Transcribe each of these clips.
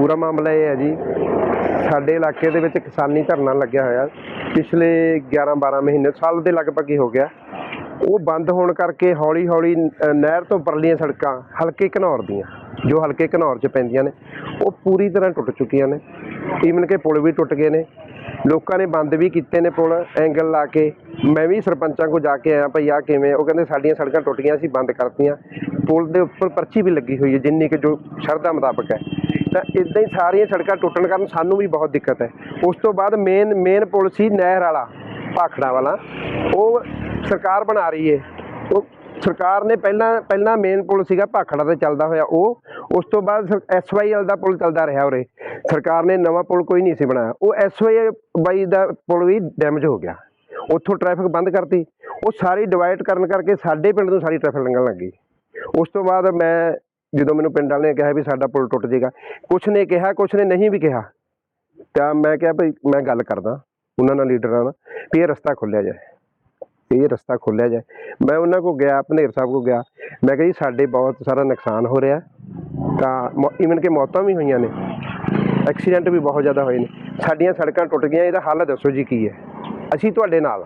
ਪੂਰਾ ਮਾਮਲਾ ਇਹ ਹੈ ਜੀ, ਸਾਡੇ ਇਲਾਕੇ ਦੇ ਵਿੱਚ ਕਿਸਾਨੀ ਧਰਨਾ ਲੱਗਿਆ ਹੋਇਆ। ਪਿਛਲੇ 11 12 ਮਹੀਨੇ, ਸਾਲ ਦੇ ਲਗਭਗ ਹੀ ਹੋ ਗਿਆ। ਉਹ ਬੰਦ ਹੋਣ ਕਰਕੇ ਹੌਲੀ ਹੌਲੀ ਨਹਿਰ ਤੋਂ ਪਰਲੀਆਂ ਸੜਕਾਂ ਹਲਕੇ ਘਨੌਰ ਦੀਆਂ, ਜੋ ਹਲਕੇ ਘਨੌਰ 'ਚ ਪੈਂਦੀਆਂ ਨੇ, ਉਹ ਪੂਰੀ ਤਰ੍ਹਾਂ ਟੁੱਟ ਚੁੱਕੀਆਂ ਨੇ। ਈਵਨ ਕਿ ਪੁਲ ਵੀ ਟੁੱਟ ਗਏ ਨੇ। ਲੋਕਾਂ ਨੇ ਬੰਦ ਵੀ ਕੀਤੇ ਨੇ ਪੁਲ, ਐਂਗਲ ਲਾ ਕੇ। ਮੈਂ ਵੀ ਸਰਪੰਚਾਂ ਕੋ ਜਾ ਕੇ ਆਇਆ, ਭਈ ਆ ਕਿਵੇਂ ਉਹ ਕਹਿੰਦੇ ਸਾਡੀਆਂ ਸੜਕਾਂ ਟੁੱਟ ਗਈਆਂ ਸੀ ਬੰਦ ਕਰਤੀਆਂ। ਪੁਲ ਦੇ ਉੱਪਰ ਪਰਚੀ ਵੀ ਲੱਗੀ ਹੋਈ ਹੈ, ਜਿੰਨੀ ਕਿ ਜੋ ਸ਼ਰਧਾ ਮੁਤਾਬਕ ਹੈ। ਤਾਂ ਇਦਾਂ ਹੀ ਸਾਰੀਆਂ ਸੜਕਾਂ ਟੁੱਟਣ ਕਾਰਨ ਸਾਨੂੰ ਵੀ ਬਹੁਤ ਦਿੱਕਤ ਹੈ। ਉਸ ਤੋਂ ਬਾਅਦ ਮੇਨ ਮੇਨ ਪੁਲ ਸੀ ਨਹਿਰ ਵਾਲਾ, ਭਾਖੜਾ ਵਾਲਾ। ਉਹ ਸਰਕਾਰ ਬਣਾ ਰਹੀ ਹੈ ਉਹ ਸਰਕਾਰ ਨੇ ਪਹਿਲਾਂ ਪਹਿਲਾਂ ਮੇਨ ਪੁਲ ਸੀਗਾ ਭਾਖੜਾ ਤੇ ਚੱਲਦਾ ਹੋਇਆ ਉਹ। ਉਸ ਤੋਂ ਬਾਅਦ ਐਸਵਾਈਐਲ ਦਾ ਪੁਲ ਚੱਲਦਾ ਰਿਹਾ ਉਰੇ। ਸਰਕਾਰ ਨੇ ਨਵਾਂ ਪੁਲ ਕੋਈ ਨਹੀਂ ਸੀ ਬਣਾਇਆ। ਉਹ ਐਸਵਾਈ ਦਾ ਪੁਲ ਵੀ ਡੈਮੇਜ ਹੋ ਗਿਆ। ਉੱਥੋਂ ਟ੍ਰੈਫਿਕ ਬੰਦ ਕਰਤੀ। ਉਹ ਸਾਰੀ ਡਿਵਾਈਡ ਕਰਨ ਕਰਕੇ ਸਾਡੇ ਪਿੰਡ ਤੋਂ ਸਾਰੀ ਟ੍ਰੈਫਿਕ ਲੰਘਣ ਲੱਗ ਗਈ। ਉਸ ਤੋਂ ਬਾਅਦ ਮੈਂ ਜਦੋਂ ਮੈਨੂੰ ਪਿੰਡ ਵਾਲਿਆਂ ਨੇ ਕਿਹਾ ਵੀ ਸਾਡਾ ਪੁਲ ਟੁੱਟ ਜਾਏਗਾ, ਕੁਛ ਨੇ ਕਿਹਾ, ਕੁਛ ਨੇ ਨਹੀਂ ਵੀ ਕਿਹਾ, ਤਾਂ ਮੈਂ ਕਿਹਾ ਭਈ ਮੈਂ ਗੱਲ ਕਰਦਾ ਉਹਨਾਂ ਨਾਲ ਲੀਡਰਾਂ ਨਾਲ ਵੀ ਇਹ ਰਸਤਾ ਖੋਲ੍ਹਿਆ ਜਾਏ ਇਹ ਰਸਤਾ ਖੋਲ੍ਹਿਆ ਜਾਏ। ਮੈਂ ਉਹਨਾਂ ਕੋ ਗਿਆ, ਭਨੇਰ ਸਾਹਿਬ ਕੋ ਗਿਆ, ਮੈਂ ਕਿਹਾ ਜੀ ਸਾਡੇ ਬਹੁਤ ਸਾਰਾ ਨੁਕਸਾਨ ਹੋ ਰਿਹਾ, ਤਾਂ ਇਵਨ ਕਿ ਮੌਤਾਂ ਵੀ ਹੋਈਆਂ ਨੇ ਐਕਸੀਡੈਂਟ ਵੀ ਬਹੁਤ ਜ਼ਿਆਦਾ ਹੋਏ ਨੇ, ਸਾਡੀਆਂ ਸੜਕਾਂ ਟੁੱਟ ਗਈਆਂ, ਇਹਦਾ ਹੱਲ ਦੱਸੋ ਜੀ ਕੀ ਹੈ? ਅਸੀਂ ਤੁਹਾਡੇ ਨਾਲ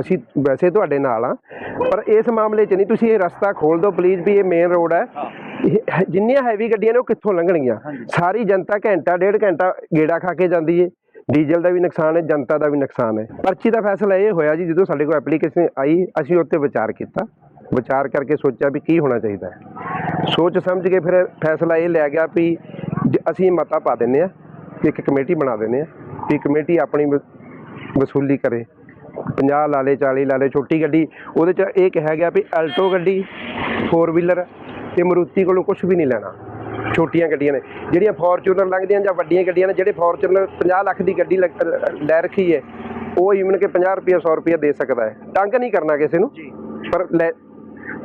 ਅਸੀਂ ਵੈਸੇ ਤੁਹਾਡੇ ਨਾਲ ਆ ਪਰ ਇਸ ਮਾਮਲੇ 'ਚ ਨਹੀਂ ਤੁਸੀਂ ਇਹ ਰਸਤਾ ਖੋਲ ਦਿਓ ਪਲੀਜ਼ ਵੀ ਇਹ ਮੇਨ ਰੋਡ ਹੈ। ਇਹ ਜਿੰਨੀਆਂ ਹੈਵੀ ਗੱਡੀਆਂ ਨੇ ਉਹ ਕਿੱਥੋਂ ਲੰਘਣਗੀਆਂ? ਸਾਰੀ ਜਨਤਾ ਘੰਟਾ ਡੇਢ ਘੰਟਾ ਗੇੜਾ ਖਾ ਕੇ ਜਾਂਦੀ ਏ। ਡੀਜ਼ਲ ਦਾ ਵੀ ਨੁਕਸਾਨ ਹੈ ਜਨਤਾ ਦਾ ਵੀ ਨੁਕਸਾਨ ਹੈ। ਪਰਚੀ ਦਾ ਫੈਸਲਾ ਇਹ ਹੋਇਆ ਜੀ ਜਦੋਂ ਸਾਡੇ ਕੋਲ ਐਪਲੀਕੇਸ਼ਨ ਆਈ ਅਸੀਂ ਉੱਤੇ ਵਿਚਾਰ ਕੀਤਾ। ਵਿਚਾਰ ਕਰਕੇ ਸੋਚਿਆ ਵੀ ਕੀ ਹੋਣਾ ਚਾਹੀਦਾ ਹੈ। ਸੋਚ ਸਮਝ ਕੇ ਫਿਰ ਫੈਸਲਾ ਇਹ ਲਿਆ ਗਿਆ ਵੀ ਅਸੀਂ ਮਤਾ ਪਾ ਦਿੰਨੇ ਆ ਇੱਕ ਕਮੇਟੀ ਬਣਾ ਦਿੰਨੇ ਆ ਕਿ ਕਮੇਟੀ ਆਪਣੀ ਵਸੂਲੀ ਕਰੇ। 50 ਲਾ ਲੇ 40 ਲਾ ਲੇ ਛੋਟੀ ਗੱਡੀ। ਉਹਦੇ ਚ ਇਹ ਕਿਹਾ ਗਿਆ ਵੀ ਅਲਟੋ ਗੱਡੀ 4 ਵੀਲਰ ਤੇ ਮਰੂਤੀ ਕੋਲੋਂ ਕੁਝ ਵੀ ਨਹੀਂ ਲੈਣਾ। ਛੋਟੀਆਂ ਗੱਡੀਆਂ ਨੇ। ਜਿਹੜੀਆਂ ਫੋਰਚੂਨਰ ਲੰਘਦੀਆਂ ਜਾਂ ਵੱਡੀਆਂ ਗੱਡੀਆਂ ਨੇ ਜਿਹੜੇ ਫੋਰਚੂਨਰ 50 ਲੱਖ ਦੀ ਗੱਡੀ ਲੈ ਰੱਖੀ ਹੈ ਉਹ ਈਵਨ ਕਿ 50 ਰੁਪਏ 100 ਰੁਪਏ ਦੇ ਸਕਦਾ ਹੈ। ਤੰਗ ਨਹੀਂ ਕਰਨਾ ਕਿਸੇ ਨੂੰ। ਪਰ ਲੈ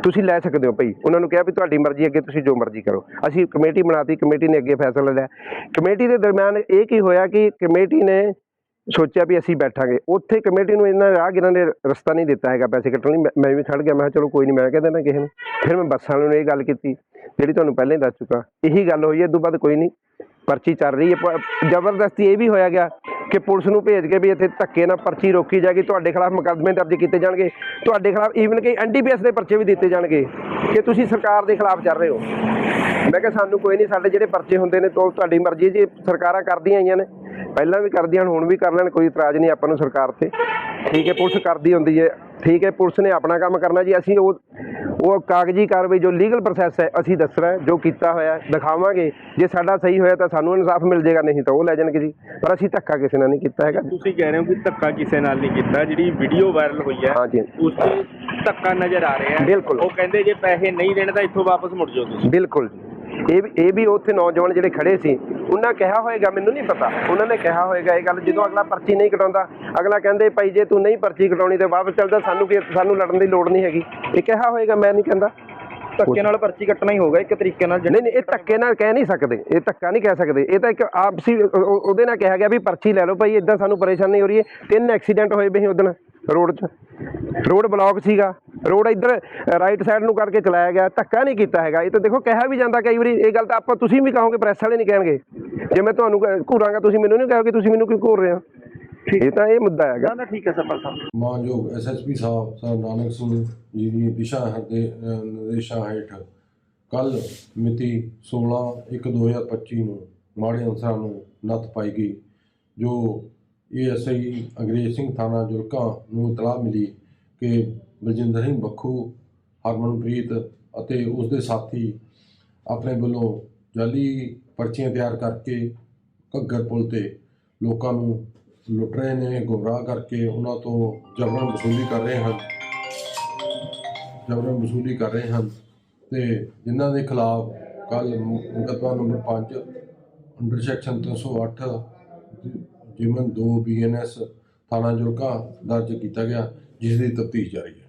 ਤੁਸੀਂ ਲੈ ਸਕਦੇ ਹੋ ਭਈ। ਉਹਨਾਂ ਨੂੰ ਕਿਹਾ ਵੀ ਤੁਹਾਡੀ ਮਰਜ਼ੀ ਅੱਗੇ ਤੁਸੀਂ ਜੋ ਮਰਜ਼ੀ ਕਰੋ। ਅਸੀਂ ਕਮੇਟੀ ਬਣਾਤੀ ਕਮੇਟੀ ਨੇ ਅੱਗੇ ਫੈਸਲਾ ਲਿਆ। ਕਮੇਟੀ ਦੇ ਦਰਮਿਆਨ ਇਹ ਕੀ ਹੋਇਆ ਕਿ ਕਮੇਟੀ ਨੇ ਸੋਚਿਆ ਵੀ ਅਸੀਂ ਬੈਠਾਂਗੇ। ਉੱਥੇ ਕਮੇਟੀ ਨੂੰ ਇਹਨਾਂ ਰਾਹਗੀਰਾਂ ਨੇ ਰਸਤਾ ਨਹੀਂ ਦਿੱਤਾ ਹੈਗਾ, ਪੈਸੇ ਕੱਟਣ ਲਈ। ਮੈਂ- ਮੈਂ ਵੀ ਖੜ ਗਿਆ, ਮੈਂ ਕਿਹਾ ਚਲੋ ਕੋਈ ਨਹੀਂ, ਮੈਂ ਕਹਿ ਦੇਣਾ ਕਿਸੇ ਨੂੰ। ਫਿਰ ਮੈਂ ਬੱਸਾਂ ਵਾਲਿਆਂ ਨੂੰ ਇਹ ਗੱਲ ਕੀਤੀ, ਜਿਹੜੀ ਤੁਹਾਨੂੰ ਪਹਿਲਾਂ ਹੀ ਦੱਸ ਚੁੱਕਾ। ਇਹੀ ਗੱਲ ਹੋਈ ਹੈ ਇਹ ਤੋਂ ਬਾਅਦ ਕੋਈ ਨਹੀਂ। ਪਰਚੀ ਚੱਲ ਰਹੀ ਹੈ, ਪ- ਜ਼ਬਰਦਸਤੀ ਇਹ ਵੀ ਹੋਇਆ ਗਿਆ ਕਿ ਪੁਲਿਸ ਨੂੰ ਭੇਜ ਕੇ ਵੀ ਇੱਥੇ ਧੱਕੇ ਨਾਲ ਪਰਚੀ ਰੋਕੀ ਜਾਏਗੀ, ਤੁਹਾਡੇ ਖਿਲਾਫ ਮੁਕੱਦਮੇ ਦਰਜ ਕੀਤੇ ਜਾਣਗੇ। ਤੁਹਾਡੇ ਖਿਲਾਫ ਈਵਨ ਕਿ ਐਨਡੀਪੀਐਸ ਦੇ ਪਰਚੇ ਵੀ ਦਿੱਤੇ ਜਾਣਗੇ ਕਿ ਤੁਸੀਂ ਸਰਕਾਰ ਦੇ ਖਿਲਾਫ ਚੱਲ ਰਹੇ ਹੋ। ਮੈਂ ਕਿਹਾ ਸਾਨੂੰ ਕੋਈ ਨਹੀਂ, ਸਾਡੇ ਜਿਹੜੇ ਪਰਚੇ ਹੁੰਦੇ ਨੇ ਤੋਂ ਤੁਹਾਡੀ ਮਰਜ਼ੀ ਜੇ, ਸਰਕਾਰਾਂ ਕਰਦੀਆਂ ਆਈਆਂ ਨੇ। ਪਹਿਲਾਂ ਵੀ ਕਰਦੀਆਂ ਹਨ, ਹੁਣ ਵੀ ਕਰ ਲੈਣ ਕੋਈ ਇਤਰਾਜ਼ ਨਹੀਂ ਆਪਾਂ ਨੂੰ ਸਰਕਾਰ ਤੇ। ਠੀਕ ਹੈ ਪੁਲਿਸ ਕਰਦੀ ਹੁੰਦੀ ਹੈ। ਠੀਕ ਹੈ ਪੁਲਿਸ ਨੇ ਆਪਣਾ ਕੰਮ ਕਰਨਾ ਜੀ। ਅਸੀਂ ਉਹ ਉਹ ਕਾਗਜ਼ੀ ਕਾਰਵਾਈ ਜੋ ਲੀਗਲ ਪ੍ਰੋਸੈਸ ਹੈ ਅਸੀਂ ਦੱਸਣਾ ਜੋ ਕੀਤਾ ਹੋਇਆ ਦਿਖਾਵਾਂਗੇ। ਜੇ ਸਾਡਾ ਸਹੀ ਹੋਇਆ ਤਾਂ ਸਾਨੂੰ ਇਨਸਾਫ ਮਿਲ ਜਾਏਗਾ ਨਹੀਂ ਤਾਂ ਉਹ ਲੈ ਜਾਣਗੇ ਜੀ। ਪਰ ਅਸੀਂ ਧੱਕਾ ਕਿਸੇ ਨਾਲ ਨਹੀਂ ਕੀਤਾ ਹੈਗਾ ਤੁਸੀਂ ਕਹਿ ਰਹੇ ਹੋ ਕਿ ਧੱਕਾ ਕਿਸੇ ਨਾਲ ਨਹੀਂ ਕੀਤਾ। ਜਿਹੜੀ ਵੀਡੀਓ ਵਾਇਰਲ ਹੋਈ ਹੈ ਹਾਂਜੀ। ਉਸ 'ਚ ਧੱਕਾ ਨਜ਼ਰ ਆ ਰਿਹਾ ਹੈ। ਬਿਲਕੁਲ। ਉਹ ਕਹਿੰਦੇ ਜੇ ਪੈਸੇ ਨਹੀਂ ਦੇਣੇ ਤਾਂ ਇੱਥੋਂ ਵਾਪਸ ਮੁੜ ਜਾਓ ਤੁਸੀਂ। ਬਿਲਕੁਲ ਜੀ। ਇਹ ਵੀ ਇਹ ਵੀ ਉੱਥੇ ਨੌਜਵਾਨ ਜਿਹੜੇ ਖੜੇ ਸੀ ਉਹਨਾਂ ਕਿਹਾ ਹੋਏਗਾ ਮੈਨੂੰ ਨਹੀਂ ਪਤਾ। ਉਹਨਾਂ ਨੇ ਕਿਹਾ ਹੋਏਗਾ ਇਹ ਗੱਲ ਜਦੋਂ ਅਗਲਾ ਪਰਚੀ ਨਹੀਂ ਕਟਾਉਂਦਾ ਅਗਲਾ ਕਹਿੰਦੇ ਭਾਈ ਜੇ ਤੂੰ ਨਹੀਂ ਪਰਚੀ ਕਟਾਉਣੀ ਤੇ ਵਾਪਸ ਚੱਲਦਾ ਸਾਨੂੰ ਕੀ ਸਾਨੂੰ ਲੜਨ ਦੀ ਲੋੜ ਨਹੀਂ ਹੈਗੀ। ਇਹ ਕਿਹਾ ਹੋਏਗਾ ਮੈਂ ਨਹੀਂ ਕਹਿੰਦਾ। ਧੱਕੇ ਨਾਲ ਪਰਚੀ ਕੱਟਣਾ ਹੀ ਹੋਗਾ ਇੱਕ ਤਰੀਕੇ ਨਾਲ ਨਹੀਂ ਨਹੀਂ ਇਹ ਧੱਕੇ ਨਾਲ ਕਹਿ ਨਹੀਂ ਸਕਦੇ ਇਹ ਧੱਕਾ ਨਹੀਂ ਕਹਿ ਸਕਦੇ। ਇਹ ਤਾਂ ਇੱਕ ਆਪਸੀ ਉਹ- ਉਹ- ਉਹਦੇ ਨਾਲ ਕਿਹਾ ਗਿਆ ਵੀ ਪਰਚੀ ਲੈ ਲਓ ਭਾਈ ਇਦਾਂ ਸਾਨੂੰ ਪਰੇਸ਼ਾਨੀ ਹੋ ਰਹੀ ਹੈ ਤਿੰਨ ਐਕਸੀਡੈਂਟ ਹੋਏ ਵੇ ਸੀ ਉਦੋਂ ਰੋਡ 'ਚ। ਰੋਡ ਬਲੌਕ ਸੀਗਾ ਰੋਡ ਇੱਧਰ ਰਾਈਟ ਸਾਈਡ ਨੂੰ ਕਰਕੇ ਚਲਾਇਆ ਗਿਆ ਧੱਕਾ ਨਹੀਂ ਕੀਤਾ ਹੈਗਾ। ਇਹ ਤਾਂ ਦੇਖੋ ਕਿਹਾ ਵੀ ਜਾਂਦਾ ਕਈ ਵਾਰੀ ਇਹ ਗੱਲ ਤਾਂ ਆਪਾਂ ਤੁਸੀਂ ਵੀ ਕਹੋਗੇ ਪ੍ਰੈਸ ਵਾਲੇ ਨਹੀਂ ਕਹਿਣਗੇ। ਜੇ ਮੈਂ ਤੁਹਾਨੂੰ ਘੂਰਾਂਗਾ ਤੁਸੀਂ ਮੈਨੂੰ ਨਹੀਂ ਕਹੋਗੇ ਤੁਸੀਂ ਮੈਨੂੰ ਕਿਉਂ ਘੂਰ ਰਹੇ ਹੋ? ਇਹ ਤਾਂ ਇਹ ਮੁੱਦਾ ਹੈਗਾ। ਨਾ ਠੀਕ ਹੈ ਸਰਪੰਚ ਸਾਹਿਬ। ਮਾਨਯੋਗ ਐਸਐਸਪੀ ਸਾਹਿਬ ਸਰ ਨਾਨਕ ਸਿੰਘ ਜੀ ਦੀ ਦਿਸ਼ਾ ਅਹ ਨਿਰਦੇਸ਼ਾਂ ਹੇਠ ਕੱਲ ਮਿਤੀ 16/1/2025 ਨੂੰ ਮਾੜੇ ਅਨਸਰਾਂ ਨੂੰ ਨੱਥ ਪਾਈ ਗਈ ਜੋ ਏਐਸਆਈ ਅੰਗਰੇਜ਼ ਸਿੰਘ ਥਾਣਾ ਜੁਲਕਾ ਨੂੰ ਇਤਲਾਹ ਮਿਲੀ। ਕਿ ਬਲਜਿੰਦਰ ਸਿੰਘ ਬੱਖੂ, ਹਰਮਨਪ੍ਰੀਤ ਅਤੇ ਉਸ ਦੇ ਸਾਥੀ ਆਪਣੇ ਵੱਲੋਂ ਜਾਲੀ ਪਰਚੀਆਂ ਤਿਆਰ ਕਰਕੇ ਘੱਗਰ ਪੁਲ ਤੇ ਲੋਕਾਂ ਨੂੰ ਲੁੱਟ ਰਹੇ ਨੇ, ਗੁੰਮਰਾਹ ਕਰਕੇ ਉਹਨਾਂ ਤੋਂ ਜਬਰਨ ਵਸੂਲੀ ਕਰ ਰਹੇ ਹਨ। ਜਬਰਨ ਵਸੂਲੀ ਕਰ ਰਹੇ ਹਨ ਤੇ ਜਿਨ੍ਹਾਂ ਦੇ ਖਿਲਾਫ ਕੱਲ ਮੁਕੱਦਮਾ ਨੰਬਰ 5 ਅੰਡਰ ਸੈਕਸ਼ਨ 308 ਜਿਮਨ 2 ਬੀਐਨਐਸ ਥਾਣਾ ਜ਼ੁਰਕਾ ਦਰਜ ਕੀਤਾ ਗਿਆ। ਜਿਸ ਦੀ ਤਫਤੀਸ਼ ਜਾਰੀ ਹੈ।